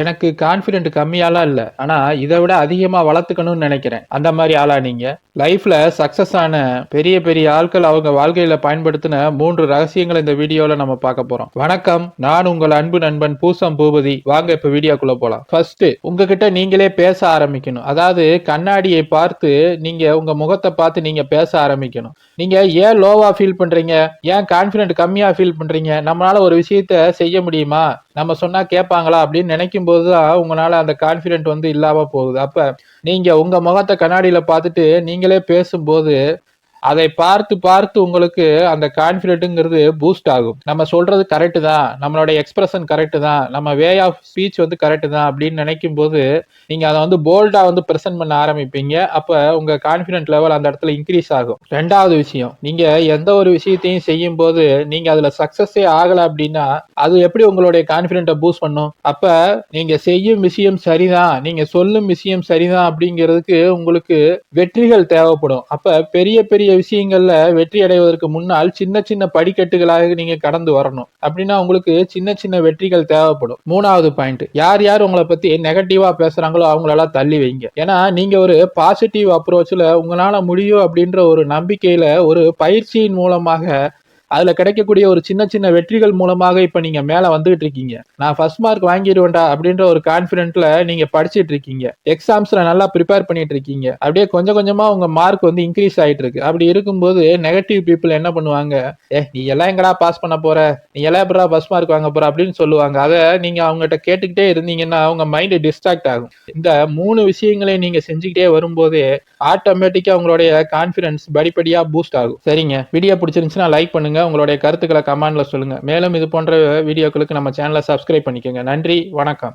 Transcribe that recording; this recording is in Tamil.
எனக்கு கான்ஃபிடென்ட் கம்மியாலாம் இல்லை. ஆனால் இதை விட அதிகமாக வளர்த்துக்கணும்னு நினைக்கிறேன். அந்த மாதிரி ஆளா நீங்கள் லைஃப்பில் சக்ஸஸ் ஆன பெரிய பெரிய ஆட்கள் அவங்க வாழ்க்கையில் பயன்படுத்தின மூன்று ரகசியங்களை இந்த வீடியோவில் நம்ம பார்க்க போகிறோம் வணக்கம். நான் உங்கள் அன்பு நண்பன் பூசம் பூபதி. வாங்க இப்போ வீடியோக்குள்ளே போகலாம் ஃபர்ஸ்ட் உங்ககிட்ட நீங்களே பேச ஆரம்பிக்கணும். அதாவது கண்ணாடியை பார்த்து நீங்கள் உங்கள் முகத்தை பார்த்து நீங்கள் பேச ஆரம்பிக்கணும். நீங்கள் ஏன் லோவாக ஃபீல் பண்ணுறீங்க ஏன் கான்ஃபிடென்ட் கம்மியாக ஃபீல் பண்ணுறீங்க நம்மளால ஒரு விஷயத்த செய்ய முடியுமா? நம்ம சொன்னா கேட்பாங்களா அப்படின்னு நினைக்கும் போது தான் உங்களால அந்த கான்ஃபிடென்ட் வந்து இல்லாம போகுது. அப்ப நீங்க உங்க முகத்தை கண்ணாடியில பார்த்துட்டு நீங்களே பேசும்போது அதை பார்த்து பார்த்து உங்களுக்கு அந்த கான்ஃபிடென்ட்டுங்கிறது பூஸ்ட் ஆகும். நம்ம சொல்றது கரெக்டு தான். நம்மளோட எக்ஸ்பிரஷன் கரெக்டு தான். நம்ம வே ஆஃப் ஸ்பீச் வந்து கரெக்டு தான் அப்படின்னு நினைக்கும் போது நீங்க அதை வந்து போல்டா வந்து ப்ரெசென்ட் பண்ண ஆரம்பிப்பீங்க. அப்ப உங்க கான்ஃபிடென்ட் லெவல் அந்த இடத்துல இன்க்ரீஸ் ஆகும். ரெண்டாவது விஷயம் நீங்க எந்த ஒரு விஷயத்தையும் செய்யும் போது நீங்க அதுல சக்சஸே ஆகல அப்படின்னா அது எப்படி உங்களுடைய கான்ஃபிடென்ட்டை பூஸ்ட் பண்ணும்? அப்ப நீங்க செய்யும் விஷயம் சரிதான். நீங்க சொல்லும் விஷயம் சரிதான் அப்படிங்கிறதுக்கு உங்களுக்கு வெற்றிகள் தேவைப்படும். அப்ப பெரிய பெரிய விஷயங்கள்ல வெற்றி அடைவதற்கு முன்னால் சின்ன சின்ன படிக்கட்டுகளாக நீங்க கடந்து வரணும். அப்படின்னா உங்களுக்கு சின்ன சின்ன வெற்றிகள் தேவைப்படும். மூணாவது பாயிண்ட் யார் யார் உங்களை பத்தி நெகட்டிவா பேசுறாங்களோ அவங்களெல்லாம் தள்ளி வைங்க. ஏன்னா நீங்க ஒரு பாசிட்டிவ் அப்ரோச்ல உங்களால முடியும் அப்படின்ற ஒரு நம்பிக்கையில ஒரு பயிற்சியின் மூலமாக அதுல கிடைக்கக்கூடிய ஒரு சின்ன சின்ன வெற்றிகள் மூலமாக இப்ப நீங்க மேல வந்துகிட்டு இருக்கீங்க. நான் ஃபர்ஸ்ட் மார்க் வாங்கிடுவேன்டா அப்படின்ற ஒரு கான்பிடென்ட்ல நீங்க படிச்சிட்டு இருக்கீங்க. எக்ஸாம்ஸ்ல நல்லா ப்ரிப்பேர் பண்ணிட்டு இருக்கீங்க. அப்படியே கொஞ்சம் கொஞ்சமா உங்க மார்க் வந்து இன்க்ரீஸ் ஆயிட்டு இருக்கு. அப்படி இருக்கும்போது நெகட்டிவ் பீப்புள் என்ன பண்ணுவாங்க? ஏ நீ எல்லாம் எங்கடா பாஸ் பண்ண போற? நீ எல்லாம் எப்படா ஃபர்ஸ்ட் மார்க் வாங்க போற? அப்படின்னு சொல்லுவாங்க. அதை நீங்க அவங்ககிட்ட கேட்டுக்கிட்டே இருந்தீங்கன்னா அவங்க மைண்ட் டிஸ்ட்ராக்ட் ஆகும். இந்த மூணு விஷயங்களையும் நீங்க செஞ்சுக்கிட்டே வரும்போதே ஆட்டோமேட்டிக்கா உங்களுடைய கான்பிடன்ஸ் படிப்படியா பூஸ்ட் ஆகும். சரிங்க. வீடியோ பிடிச்சிருந்துச்சுன்னா லைக் பண்ணுங்க. உங்களுடைய கருத்துக்களை கமெண்ட்ல சொல்லுங்க. மேலும் இது போன்ற வீடியோக்களுக்கு நம்ம சேனலை சப்ஸ்கிரைப் பண்ணிக்கோங்க. நன்றி வணக்கம்.